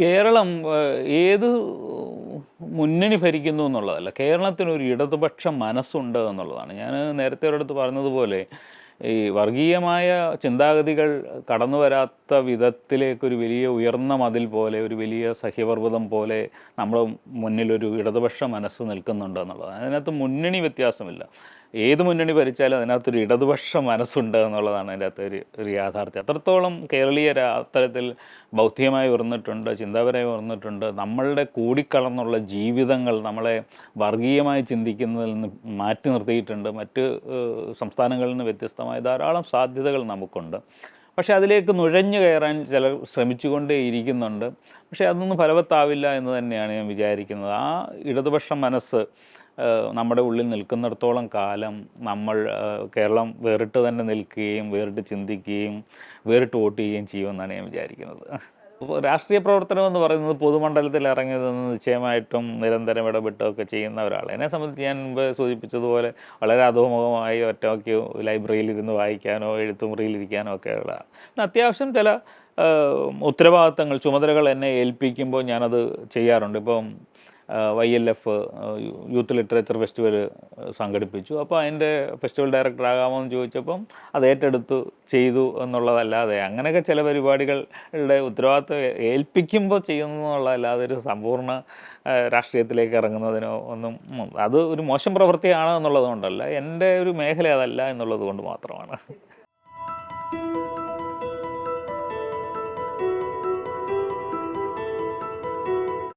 കേരളം ഏത് മുന്നണി ഭരിക്കുന്നു എന്നുള്ളതല്ല. കേരളത്തിനൊരു ഇടതുപക്ഷ മനസ്സുണ്ട് എന്നുള്ളതാണ്. ഞാൻ നേരത്തെ ഒരിടത്ത് പറഞ്ഞതുപോലെ ഈ വർഗീയമായ ചിന്താഗതികൾ കടന്നു വരാത്ത വിധത്തിലേക്കൊരു വലിയ ഉയർന്ന മതിൽ പോലെ ഒരു വലിയ സഹ്യപർവതം പോലെ നമ്മുടെ മുന്നിലൊരു ഇടതുപക്ഷ മനസ്സ് നിൽക്കുന്നുണ്ട് എന്നുള്ളത്. അതിനകത്ത് മുന്നണി വ്യത്യാസമില്ല. ഏത് മുന്നണി ഭരിച്ചാലും അതിനകത്തൊരു ഇടതുപക്ഷ മനസ്സുണ്ട് എന്നുള്ളതാണ് അതിന്റെ അകത്ത് ഒരു ഒരു യാഥാർത്ഥ്യം. അത്രത്തോളം കേരളീയർ അത്തരത്തിൽ ബൗദ്ധികമായി ഉയർന്നിട്ടുണ്ട് ചിന്താപരമായി ഉയർന്നിട്ടുണ്ട്. നമ്മളുടെ കൂടിക്കളർന്നുള്ള ജീവിതങ്ങൾ നമ്മളെ വർഗീയമായി ചിന്തിക്കുന്നതിൽ നിന്ന് മാറ്റി നിർത്തിയിട്ടുണ്ട്. മറ്റ് സംസ്ഥാനങ്ങളിൽ നിന്ന് വ്യത്യസ്തമായ ധാരാളം സാധ്യതകൾ നമുക്കുണ്ട്. പക്ഷേ അതിലേക്ക് നുഴഞ്ഞു കയറാൻ ചിലർ ശ്രമിച്ചുകൊണ്ടേ ഇരിക്കുന്നുണ്ട്. പക്ഷേ അതൊന്നും ഫലവത്താവില്ല എന്ന് തന്നെയാണ് ഞാൻ വിചാരിക്കുന്നത്. ആ ഇടതുപക്ഷ മനസ്സ് നമ്മുടെ ഉള്ളിൽ നിൽക്കുന്നിടത്തോളം കാലം നമ്മൾ കേരളം വേറിട്ട് തന്നെ നിൽക്കുകയും വേറിട്ട് ചിന്തിക്കുകയും വേറിട്ട് വോട്ട് ചെയ്യുകയും ചെയ്യുമെന്നാണ് ഞാൻ വിചാരിക്കുന്നത്. രാഷ്ട്രീയ പ്രവർത്തനം എന്ന് പറയുന്നത് പൊതുമണ്ഡലത്തിൽ ഇറങ്ങിയത് നിശ്ചയമായിട്ടും നിരന്തരം ഇടപെട്ടൊക്കെ ചെയ്യുന്ന ഒരാൾ. എന്നെ സംബന്ധിച്ച് ഞാൻ മുമ്പ് സൂചിപ്പിച്ചതുപോലെ വളരെ അധോമുഖമായി ഒറ്റയ്ക്ക് ലൈബ്രറിയിൽ ഇരുന്ന് വായിക്കാനോ എഴുത്തുമുറിയിലിരിക്കാനോ ഒക്കെ ഉള്ള. അത്യാവശ്യം ചില ഉത്തരവാദിത്തങ്ങൾ ചുമതലകൾ എന്നെ ഏൽപ്പിക്കുമ്പോൾ ഞാനത് ചെയ്യാറുണ്ട്. ഇപ്പം Y L F youth literature festival സംഘടിപ്പിച്ചു. അപ്പോൾ അതിന്റെ ഫെസ്റ്റിവൽ ഡയറക്ടർ ആകാമോ എന്ന് ചോദിച്ചപ്പം അത് ഏറ്റെടുത്തു ചെയ്തു എന്നുള്ളതല്ലാതെ അങ്ങനെയൊക്കെ ചില പരിപാടികളുടെ ഉത്തരവാദിത്വം ഏൽപ്പിക്കുമ്പോൾ ചെയ്യുന്നു എന്നുള്ളതല്ലാതെ ഒരു സമ്പൂർണ രാഷ്ട്രീയത്തിലേക്ക് ഇറങ്ങുന്നതിനോ ഒന്നും അത് ഒരു മോശം പ്രവൃത്തിയാണ് എന്നുള്ളത് കൊണ്ടല്ല എന്റെ ഒരു മേഖല അതല്ല എന്നുള്ളത് കൊണ്ട് മാത്രമാണ്.